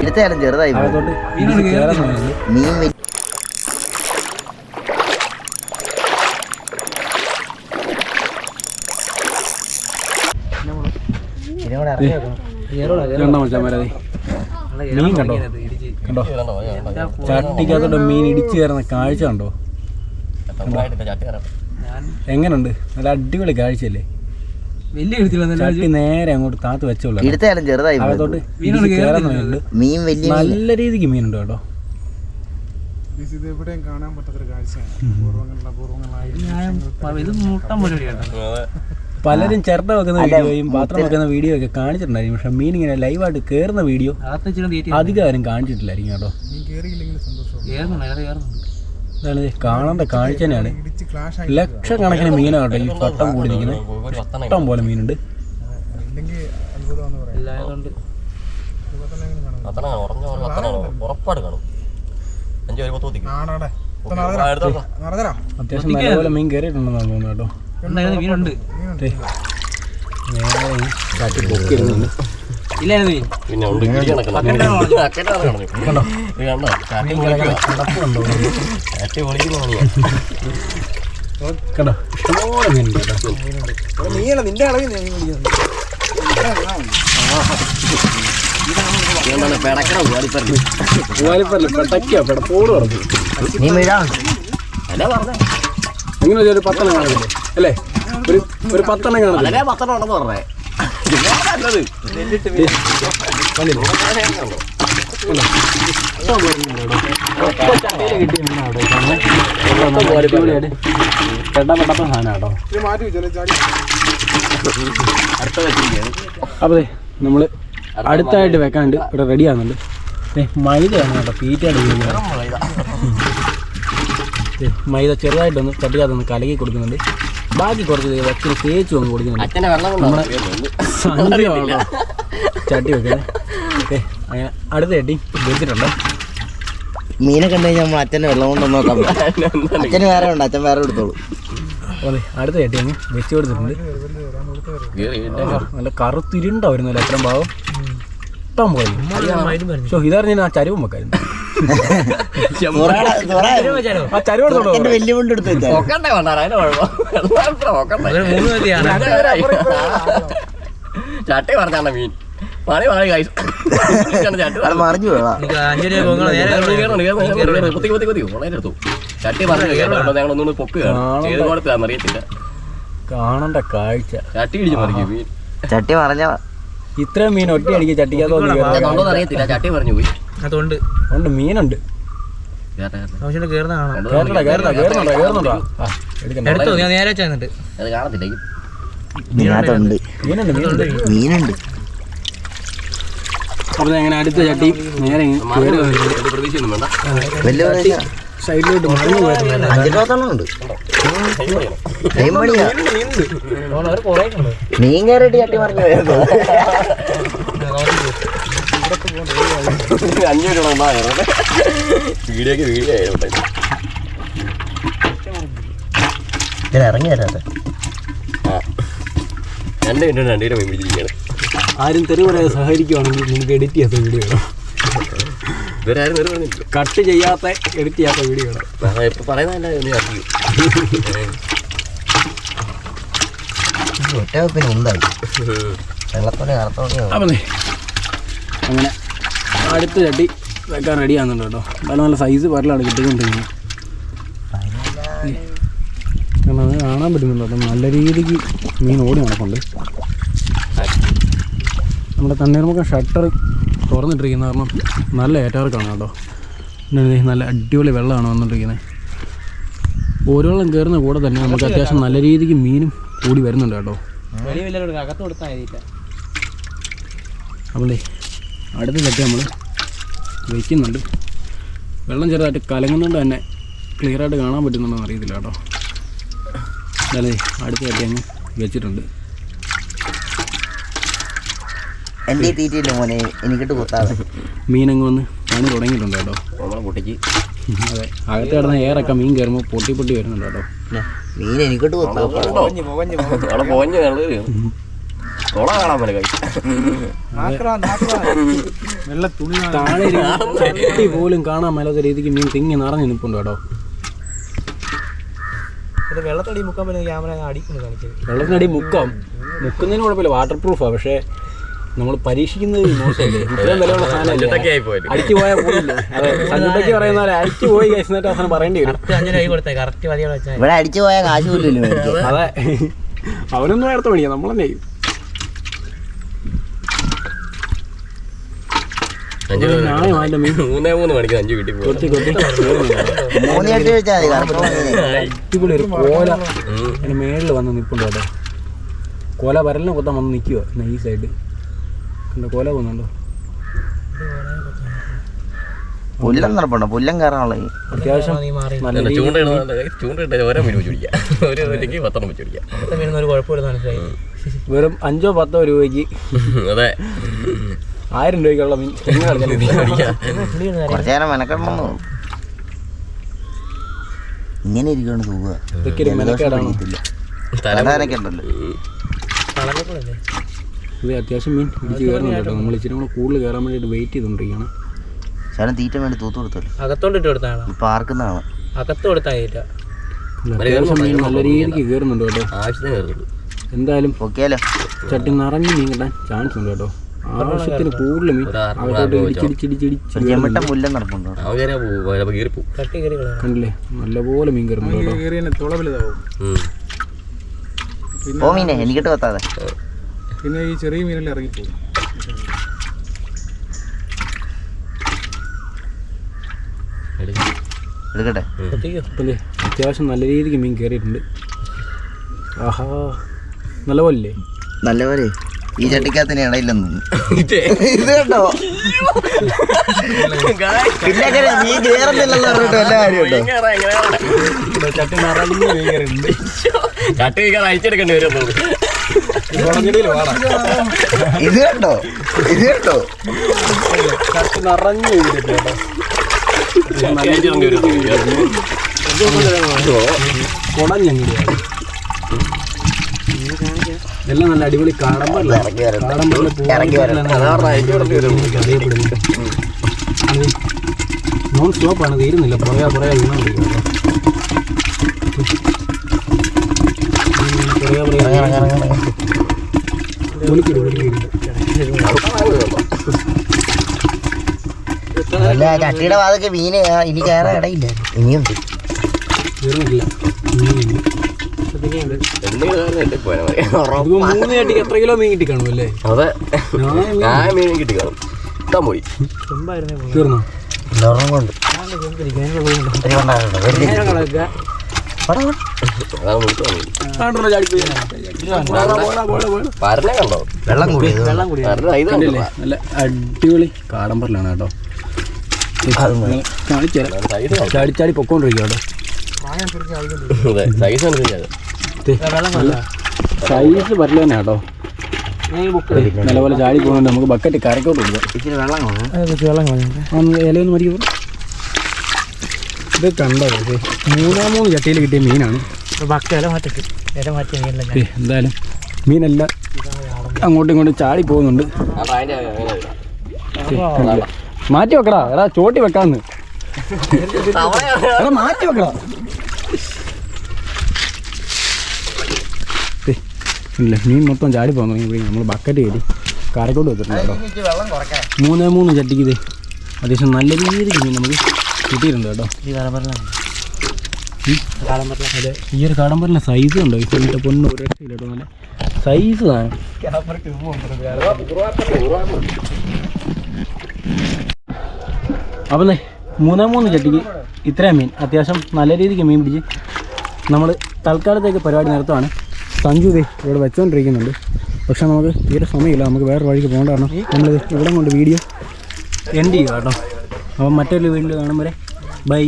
എടുത്താലും ചെറുതായി. മീൻ. മീൻ കണ്ടോ? കണ്ടോ? ചട്ടിക്കകത്തോട്ട് മീൻ ഇടിച്ചു കയറുന്ന കാഴ്ച കണ്ടോ? എങ്ങനുണ്ട്? നല്ല അടിപൊളി കാഴ്ചയല്ലേ? വലിയ എടുത്തില്ല ചട്ടി നേരെ അങ്ങോട്ട് വെച്ചോളൂ എടുത്താലും ചെറുതായി. അകത്തോട്ട് മീൻ വലിയ മീൻ. നല്ല രീതിക്ക് മീനുണ്ട് കേട്ടോ. ഇത് എവിടെയും കാണാൻ പറ്റാത്തൊരു കാഴ്ചയാണ്. പലരും ചിരട്ട വെക്കുന്ന വീഡിയോയും പാത്രം വെക്കുന്ന വീഡിയോ ഒക്കെ കാണിച്ചിട്ടുണ്ടായിരിക്കും. പക്ഷെ മീൻ ഇങ്ങനെ ലൈവായിട്ട് കയറുന്ന വീഡിയോ അധികം ആരും കാണിച്ചിട്ടില്ലായിരിക്കും കേട്ടോ. ഇതാണ് ഇത്. കാണേണ്ട കാഴ്ച തന്നെയാണ്. ലക്ഷക്കണക്കിന് മീനാണ് കേട്ടോ ഈ പട്ടം കൂടി നിൽക്കുന്നത് ഇഷ്ടം പോലെ മീനുണ്ട്. അത്യാവശ്യം നല്ലപോലെ മീൻ കയറിയിട്ടുണ്ടെന്നാണ് കേട്ടോ. മീനുണ്ട്. നേരെ പിന്നെ ഉണ്ട് കണ്ടോ? ഇഷ്ടംപോലെ മീനുണ്ട് നിന്റെ അളവിൽ നീ പിടിക്കുന്നത് ഇതുകൊണ്ടാണ് പിടക്കണം വാടിപ്പറഞ്ഞു പൂവാലിപ്പല്ല പെട്ടയ്ക്കോ പെടപ്പോട് പറഞ്ഞു മീൻ വീഴാം അല്ല പറഞ്ഞേ. എങ്ങനെ ഒരു പത്തെണ്ണം കാണില്ലേ അല്ലേ? ഒരു ഒരു പത്തെണ്ണം കാണില്ലേ പത്തെണ്ണം ഉണ്ടെന്ന് പറഞ്ഞേ. നല്ലത് നമ്മൾ ഇഷ്ടം പോലെ മീനുണ്ട് കേട്ടോ. ഒറ്റ ചട്ടിയിൽ കിട്ടിയ മീനാണ് കേട്ടോ ഈ കാണുന്നത്. നല്ല അടിപൊളിയായിട്ട് പെട്ട പെട്ടപ്പ സാധനം കേട്ടോ ഇത് മാറ്റി വെച്ചാലേ ചാടി അടുത്ത വെച്ചിരിക്കുകയാണ് അപ്പോൾ നമ്മൾ അടുത്തായിട്ട് വെക്കാണ്ട് ഇവിടെ റെഡി ആകുന്നുണ്ട് മൈദയാണ് കേട്ടോ തീറ്റയാണ് മൈദ ചെറുതായിട്ടൊന്ന് ചട്ടിക്കകത്തൊന്ന് കലക്കി കൊടുക്കുന്നുണ്ട് ബാക്കി കുറച്ച് ദേ വച്ചിന് തേച്ച് വന്ന് കൊടുക്കുന്നുണ്ട് അച്ഛനെ വെള്ളം ചട്ടി വെക്കണേ ഓക്കെ അങ്ങനെ അടുത്ത ചട്ടി വെച്ചിട്ടുണ്ടോ. മീനെ കണ്ടു കഴിഞ്ഞാൽ നമ്മൾ അച്ഛന്റെ വെള്ളം കൊണ്ടൊന്നും നോക്കാം അച്ഛന് വേറെ ഉണ്ട് അച്ഛൻ വേറെ എടുത്തോളൂ. അതെ അടുത്ത ചട്ടി അങ്ങ് വെച്ച് കൊടുത്തിട്ടുണ്ട്. നല്ല കറുത്തിരുണ്ടാവുന്നല്ലോ വരുന്നല്ലോ ഭാവം ഭാഗം? ഇഷ്ടം പോലെ. ഷോ ഇതറിഞ്ഞ ആ ചരിവും വെക്കായിരുന്നു. വലിയ കൊണ്ട് എടുത്ത് ചട്ടി പറഞ്ഞാണ് മീൻ? പണി പണി കൈ മറിഞ്ഞു കുത്തി ചട്ടി പറഞ്ഞു ഞങ്ങൾ ഒന്നുകൂടി പൊക്കുകയാണ്. ചെയ്ത് കൊടുത്താന്ന് അറിയത്തില്ല. കാണണ്ട കാഴ്ച. ചട്ടി ഇടിച്ച് മറിക്കും മീൻ. ചട്ടി പറഞ്ഞ ഇത്രയും മീൻ ഒറ്റ അടിക്ക് ചട്ടിക്കകത്തോന്ന് അതുകൊണ്ടോ അറിയത്തില്ല. ചട്ടി പറഞ്ഞു പോയി. അതുകൊണ്ട്. ഉണ്ട് മീനുണ്ട്. ആവശ്യം കാണാം എടുത്തോ ഞാൻ നേരെ ചെന്നിട്ട് അത് കാണത്തില്ല. മീനുണ്ട് മീനുണ്ട്. മീനുണ്ട്. അപ്പോൾ അങ്ങനെ അടുത്ത ചട്ടി? നേരെ വലിയ സൈഡിലോട്ട് മറിഞ്ഞു മീൻ കയറിയിട്ട് ചട്ടി മറിഞ്ഞു പോയത്. അഞ്ഞൂറ് രൂപ ഉണ്ടായിരുന്നു വീഡിയോക്ക് വീഡിയോ ആയിരുന്നു ഇറങ്ങി വരാതെ രണ്ട് മിനിറ്റ് രണ്ട് കിലോ മീൻ ആരും തെറി പറയാതെ സഹകരിക്കുവാണെങ്കിൽ നിങ്ങൾക്ക് എഡിറ്റ് ചെയ്യാത്ത വീഡിയോ ഇവരാരും ഇവരെ നേരെ പറഞ്ഞില്ല കട്ട് ചെയ്യാത്ത എഡിറ്റ് ചെയ്യാത്ത വീഡിയോ ഇപ്പൊ പറയുന്നതല്ല അറിയൂ ഒറ്റ വെപ്പിന് ഉണ്ടായി വെള്ളത്തോടെ കറുത്തോടെ അങ്ങനെ അടുത്ത ചട്ടി വെക്കാൻ റെഡി ആകുന്നുണ്ട് കേട്ടോ. നല്ല നല്ല സൈസ് പരലാണ് കിട്ടിക്കൊണ്ടിരിക്കുന്നത്. കാരണം അത് കാണാൻ പറ്റുന്നുണ്ട് അപ്പം നല്ല രീതിക്ക് മീൻ ഓടി നടക്കുന്നുണ്ട് നമ്മുടെ തണ്ണീർമുഖ ഷട്ടർ തുറന്നിട്ടിരിക്കുന്ന കാരണം നല്ല ഏറ്റാർക്കാണ് കേട്ടോ. പിന്നെ നല്ല അടിപൊളി വെള്ളമാണ് വന്നിട്ടിരിക്കുന്നത്. ഓരോളം കയറുന്ന കൂടെ തന്നെ നമുക്ക് അത്യാവശ്യം നല്ല രീതിക്ക് മീനും കൂടി വരുന്നുണ്ട് കേട്ടോ. വലിയ അടുത്ത ചട്ടി നമ്മൾ വയ്ക്കുന്നുണ്ട് വെള്ളം ചെറുതായിട്ട് കലങ്ങുന്നുണ്ട് തന്നെ. ക്ലിയർ ആയിട്ട് കാണാൻ പറ്റുന്നുണ്ടോ അറിയത്തില്ല കേട്ടോ. അല്ലേ അടുത്ത ചട്ടി അങ്ങ് വെച്ചിട്ടുണ്ട്. എന്റെ തീറ്റയില്ല മോനെ എനിക്കിട്ട് കുത്താതെ. മീനങ്ങ് വന്ന് പണി തുടങ്ങിയിട്ടുണ്ട് കേട്ടോ. നമ്മളെ കുട്ടിക്ക്. അതെ അകത്ത് കിടന്ന എയറൊക്കെ മീൻ കയറുമ്പോൾ പൊട്ടി പൊട്ടി വരുന്നുണ്ട് കേട്ടോ. മീൻ എനിക്കിട്ട് കുത്താതെ കൊള കാണാൻ പോലെ താഴെ ചട്ടി കാണാൻ മേലാത്ത രീതിക്ക് മീൻ തിങ്ങി നിറഞ്ഞു നിൽപ്പുണ്ട് കേട്ടോ. വെള്ളത്തടി മുക്കാൻ പറ്റുന്ന ക്യാമറ അടിക്കുന്നു വെള്ളത്തിനടി മുക്കാം. മുക്കുന്നതിന് കുഴപ്പമില്ല വാട്ടർ പ്രൂഫാ പക്ഷേ നമ്മൾ പരീക്ഷിക്കുന്നത് മോശമല്ലേ ഇത്രയും വിലയുള്ള അടിച്ചു പോയാൽ പോയില്ലേ സഞ്ജുട്ടയ്ക്ക് പറയുന്ന പോലെ അടിച്ചു പോയി കഴിച്ചിട്ട് അവസാനം പറയേണ്ടി വരും. ഇവിടെ അടിച്ചു കാശ് അതെ. അവനൊന്നും നേരത്തെ പണിയാ നമ്മളെന്നെ ചെയ്യും അഞ്ചു ന്യായമായില്ല മീൻ മൂന്നേ മൂന്ന് മണിക്ക് അഞ്ചു വീട്ടിൽ പോകും അടിപൊളി ഒരു കോല. മേളിൽ വന്ന് നിപ്പുണ്ട് കേട്ടോ. കോല വരലിനെ കൊത്താൻ വന്ന് നിൽക്കുക സൈഡ് കണ്ട കോല പോകുന്നുണ്ടോ? പുല്ലം നടപ്പുണ്ടോ. പുല്ലം കയറാനുള്ള അത്യാവശ്യം വെറും അഞ്ചോ പത്തോ രൂപയ്ക്ക്. അതെ. ആയിരം രൂപയ്ക്കുള്ള മീൻ കുറച്ചു നേരം മെനക്കെടണമെന്ന് ഇങ്ങനെ ഇരിക്കണം ഇതൊക്കെ ഒരു മെനക്കേടാണോ. ഇത് അത്യാവശ്യം മീൻ പിടിച്ച് കയറുന്നുണ്ട് കേട്ടോ. നമ്മൾ ഇച്ചിരി കൂടെ കൂടുതൽ കയറാൻ വേണ്ടിയിട്ട് വെയിറ്റ് ചെയ്തുകൊണ്ടിരിക്കുകയാണ് ശരം തീറ്റ വേണ്ടി തൂത്ത് കൊടുത്തല്ലോ. അകത്തോണ്ട് ഇട്ട് കൊടുത്താണ് ഇപ്പൊ ആർക്കുന്നതാണ്? അകത്ത് കൊടുത്തായില്ല അത്യാവശ്യം മീൻ നല്ല രീതിക്ക് കയറുന്നുണ്ട് കേട്ടോ. എന്തായാലും ചട്ടി നിറഞ്ഞ് മീൻ കിട്ടാൻ ചാൻസ് ഉണ്ട് കേട്ടോ. ആവശ്യത്തിന് കൂടുതൽ കയറി കണ്ടില്ലേ? നല്ലപോലെ മീൻ കയറുന്നുണ്ട് എനിക്കിട്ട് പിന്നെ ഈ ചെറിയ മീനെല്ലാം ഇറങ്ങിപ്പോകും എടുക്കട്ടെ. അത്യാവശ്യം നല്ല രീതിക്ക് മീൻ കയറിയിട്ടുണ്ട്. ആഹാ. നല്ല പോലെ നല്ലപോലെ. ഈ ചട്ടിക്കകത്തിന് ഇടയില്ലെന്ന് ഇത്. പിന്നെ എങ്ങനെ നീ കേറുന്നില്ലെന്ന് പറഞ്ഞിട്ട് വല്ല കാര്യമുണ്ടോ? ചട്ടി നിറഞ്ഞ് വരും ഇത് കണ്ടോ ഇത് കണ്ടോ ചട്ടി നിറഞ്ഞ് മീൻ എല്ലാം നല്ല അടിപൊളി കാടമ്പല്ല. കാടമ്പല്ല. നോൺ സ്റ്റോപ്പാണ് തീരുന്നില്ല. പുറകെ പുറകെ വീണോണ്ടിരിക്കുന്നു പുറകെ പുറകെ ഒലിക്കിട് ഒലിക്കിട് അല്ല ചട്ടിയുടെ വാതൊക്കെ മീന് ഇനി കയറാൻ ഇടയില്ല. ഇനിയുണ്ട്. പിന്നെയുണ്ട്. ഇതിപ്പോ മൂന്ന് ചട്ടിക്ക് എത്ര കിലോ മീൻ കിട്ടി കാണുമല്ലേ അതെ. ഞാൻ മീൻ കിട്ടി കാണും ഇഷ്ടം പോയി. തീർന്നോ? കൊണ്ട് അടിപൊളി കാടമ്പറിലാണ് കേട്ടോ. ചാടി ചാടി കേട്ടോ. അതെ സൈസ് സൈസ് പറ്റില്ല തന്നെ കേട്ടോ. നല്ലപോലെ ചാടി പോകുന്നുണ്ട്. നമുക്ക് ബക്കറ്റ് കരക്കോട്ട് കൊടുക്കാം. വെള്ളം ഇലയൊന്ന് മരിക്കും ഇത് കണ്ടോ? ഇത് മൂന്നാം മൂന്ന് ചട്ടിയിൽ കിട്ടിയ മീനാണ്. എന്തായാലും മീനെല്ലാം അങ്ങോട്ടും ഇങ്ങോട്ടും ചാടി പോകുന്നുണ്ട്? മാറ്റി വെക്കടാ. എടാ ചോട്ടി വെക്കാന്ന്. എടാ മാറ്റി വെക്കടാ. ഇല്ല. മീൻ മൊത്തം ചാടി പോകാൻ തുടങ്ങി നമ്മൾ ബക്കറ്റ് കയറി കരക്കോട്ട് വെച്ചിട്ടുണ്ട് മൂന്നേ മൂന്ന് ചട്ടിക്ക് ഇത് അത്യാവശ്യം നല്ല രീതിയിൽ മീൻ നമുക്ക് കിട്ടിയിട്ടുണ്ട് കേട്ടോ. അതെ ഈ ഒരു കാടമ്പറിലെ സൈസ് ഉണ്ടോ ഈ എന്റെ പൊന്ന് ഒരു രക്ഷയില്ല കേട്ടോ നല്ല സൈസ് ആണ് അപ്പം മൂന്നേ മൂന്ന് ചട്ടിക്ക് ഇത്രയും മീൻ. അത്യാവശ്യം നല്ല രീതിക്ക് മീൻ പിടിച്ച് നമ്മൾ തൽക്കാലത്തേക്ക് പരിപാടി നിർത്തുവാണ്. സഞ്ജു ദേ ഇവിടെ വെച്ചുകൊണ്ടിരിക്കുന്നുണ്ട് പക്ഷെ നമുക്ക് തീരെ സമയമില്ല. നമുക്ക് വേറെ വഴിക്ക് പോകേണ്ട കാരണം നമ്മളിത് ഇവിടെ കൊണ്ട് വീഡിയോ എൻഡ് ചെയ്യുക കേട്ടോ. അപ്പം മറ്റൊരു വീഡിയോ കാണുമ്പോൾ ബൈ